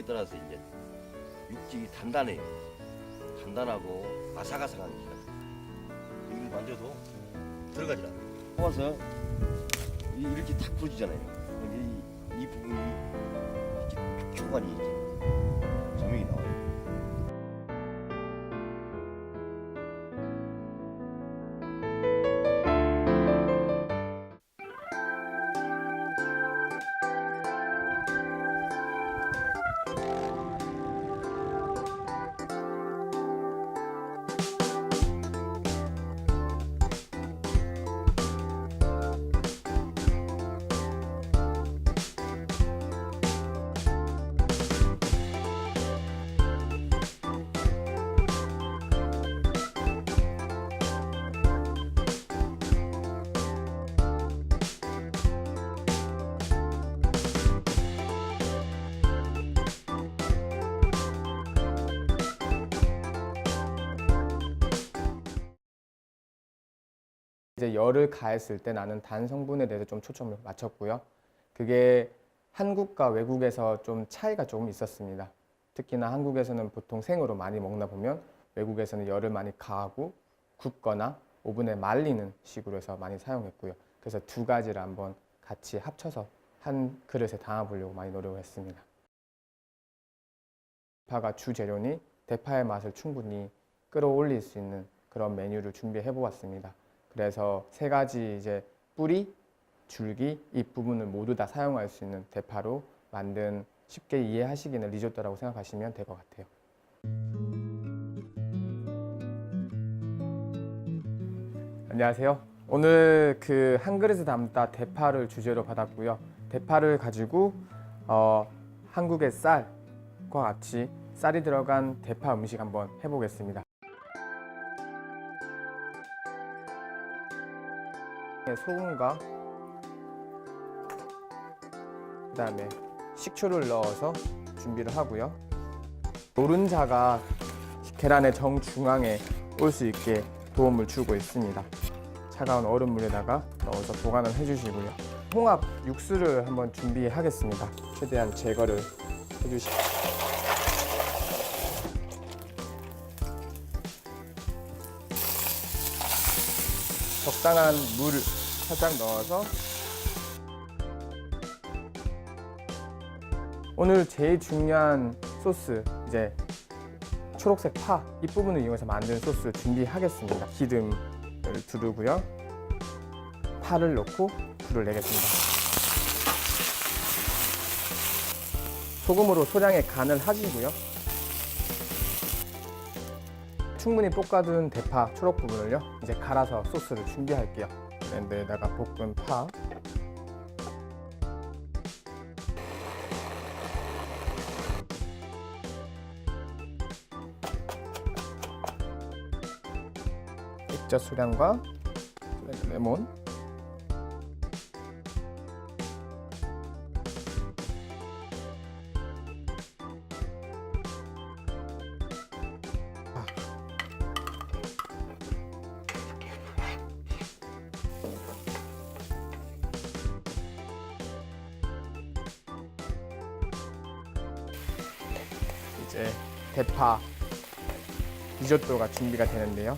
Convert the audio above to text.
품질에 따라서 이제 육질이 단단해요. 단단하고 아삭아삭한 기가. 이걸 만져도 들어가질 않아요. 뽑아서 이- 이렇게 탁 부러지잖아요. 이, 이 부분이 이렇게 이제 조 이제 열을 가했을 때 나는 단 성분에 대해서 좀 초점을 맞췄고요. 그게 한국과 외국에서 좀 차이가 조금 있었습니다. 특히나 한국에서는 보통 생으로 많이 먹나 보면 외국에서는 열을 많이 가하고 굽거나 오븐에 말리는 식으로 해서 많이 사용했고요. 그래서 두 가지를 한번 같이 합쳐서 한 그릇에 담아 보려고 많이 노력을 했습니다. 대파가 주 재료니 대파의 맛을 충분히 끌어올릴 수 있는 그런 메뉴를 준비해 보았습니다. 그래서 세 가지 이제 뿌리, 줄기, 잎 부분을 모두 다 사용할 수 있는 대파로 만든 쉽게 이해하시기는 리조또라고 생각하시면 될 것 같아요. 안녕하세요. 오늘 그 한 그릇에 담다 대파를 주제로 받았고요. 대파를 가지고 어, 한국의 쌀과 같이 쌀이 들어간 대파 음식 한번 해보겠습니다. 소금과 그 다음에 식초를 넣어서 준비를 하고요. 노른자가 계란의 정중앙에 올 수 있게 도움을 주고 있습니다. 차가운 얼음물에다가 넣어서 보관을 해주시고요. 홍합 육수를 한번 준비하겠습니다. 최대한 제거를 해주시고. 적당한 물을 살짝 넣어서 오늘 제일 중요한 소스 이제 초록색 파이 부분을 이용해서 만든 소스 준비하겠습니다. 기름을 두르고요. 파를 넣고 불을 내겠습니다. 소금으로 소량의 간을 하시고요. 충분히 볶아둔 대파 초록 부분을요 이제 갈아서 소스를 준비할게요 블렌드에다가 볶은 파. 액젓 수량과 레몬 이제 대파 리조또가 준비가 되는데요.